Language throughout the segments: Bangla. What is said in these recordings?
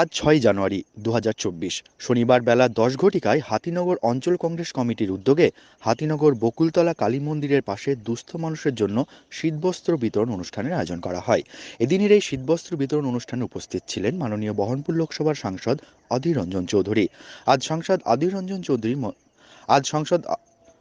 আজ ছয় জানুয়ারি দু হাজার চব্বিশ। শনিবার বেলা দশ ঘটিকায় হাতিনগর অঞ্চল কংগ্রেস কমিটির উদ্যোগে হাতিনগর বকুলতলা কালী মন্দিরের পাশে দুস্থ মানুষের জন্য শীতবস্ত্র বিতরণ অনুষ্ঠানের আয়োজন করা হয়। এদিনের এই শীতবস্ত্র বিতরণ অনুষ্ঠানে উপস্থিত ছিলেন মাননীয় বহরমপুর লোকসভার সাংসদ অধীর রঞ্জন চৌধুরী। আজ সাংসদ অধীর রঞ্জন চৌধুরী আজ সংসদ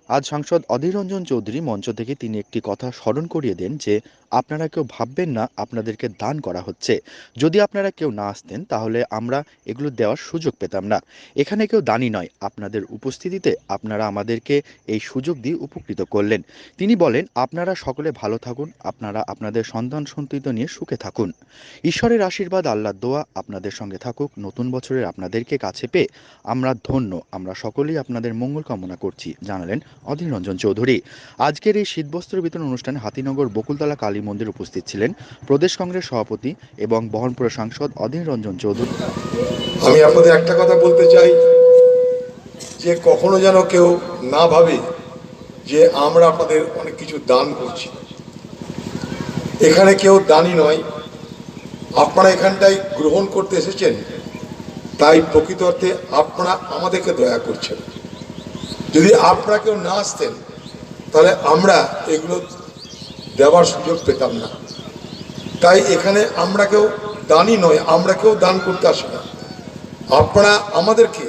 আজ সাংসদ অধীর রঞ্জন চৌধুরী মঞ্চ থেকে তিনি একটি কথা স্মরণ করিয়ে দেন যে, আপনারা কেউ ভাববেন না আপনাদেরকে দান করা হচ্ছে। যদি আপনারা কেউ না আসতেন, তাহলে আমরা এগুলো দেওয়ার সুযোগ পেতাম না। এখানে কেউ দানি নয়, আপনাদের উপস্থিতিতে আপনারা আমাদেরকে এই সুযোগ দিয়ে উপকৃত করলেন। তিনি বলেন, আপনারা সকলে ভালো থাকুন, আপনারা আপনাদের সন্তান সন্ততি নিয়ে সুখে থাকুন। ঈশ্বরের আশীর্বাদ, আল্লাহর দোয়া আপনাদের সঙ্গে থাকুক, নতুন বছরের আপনাদেরকে কাছে পেয়ে আমরা ধন্য, আমরা সকলেই আপনাদের মঙ্গল কামনা করছি। জানালেন অধীর রঞ্জন চৌধুরী। আজকের এই শীতবস্ত্র বিতরণ অনুষ্ঠানে হাতিনগর, বকুলতলা কালী মন্দির উপস্থিত ছিলেন প্রদেশ কংগ্রেস সভাপতি এবং বহরমপুরের সাংসদ অধীর রঞ্জন চৌধুরী। আমি আপনাদের একটা কথা বলতে চাই, যে কখনো যেন কেউ না ভাবে যে আমরা আপনাদের অনেক কিছু দান করছি। এখানে কেউ দানই নয়, আপনারা এখানটায় গ্রহণ করতে এসেছেন, তাই প্রকৃত অর্থে আপনারা আমাদেরকে দয়া করছেন। যদি আপনারা কেউ না আসতেন, তাহলে আমরা এগুলো দেওয়ার সুযোগ পেতাম না। তাই এখানে আমরা কেউ দানই নয়, আমরা কেউ দান করতে আসি না। আপনারা আমাদেরকে,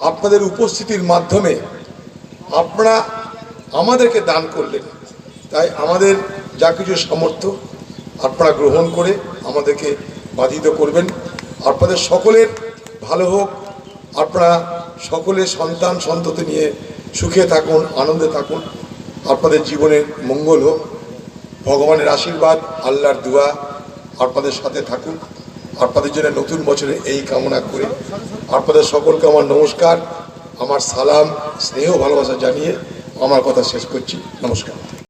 আপনাদের উপস্থিতির মাধ্যমে আপনারা আমাদেরকে দান করলেন। তাই আমাদের যা কিছু সামর্থ্য আপনারা গ্রহণ করে আমাদেরকে বাধিত করবেন। আপনাদের সকলের ভালো হোক, আপনারা সকলের সন্তান সন্ততি নিয়ে সুখে থাকুন, আনন্দে থাকুন। আপনাদের জীবনের মঙ্গল হোক। ভগবানের আশীর্বাদ, আল্লাহর দোয়া আপনাদের সাথে থাকুন আপনাদের জন্য নতুন বছরে এই কামনা করে। আপনাদের সকলকে আমার নমস্কার, আমার সালাম, স্নেহ, ভালোবাসা জানিয়ে আমার কথা শেষ করছি। নমস্কার।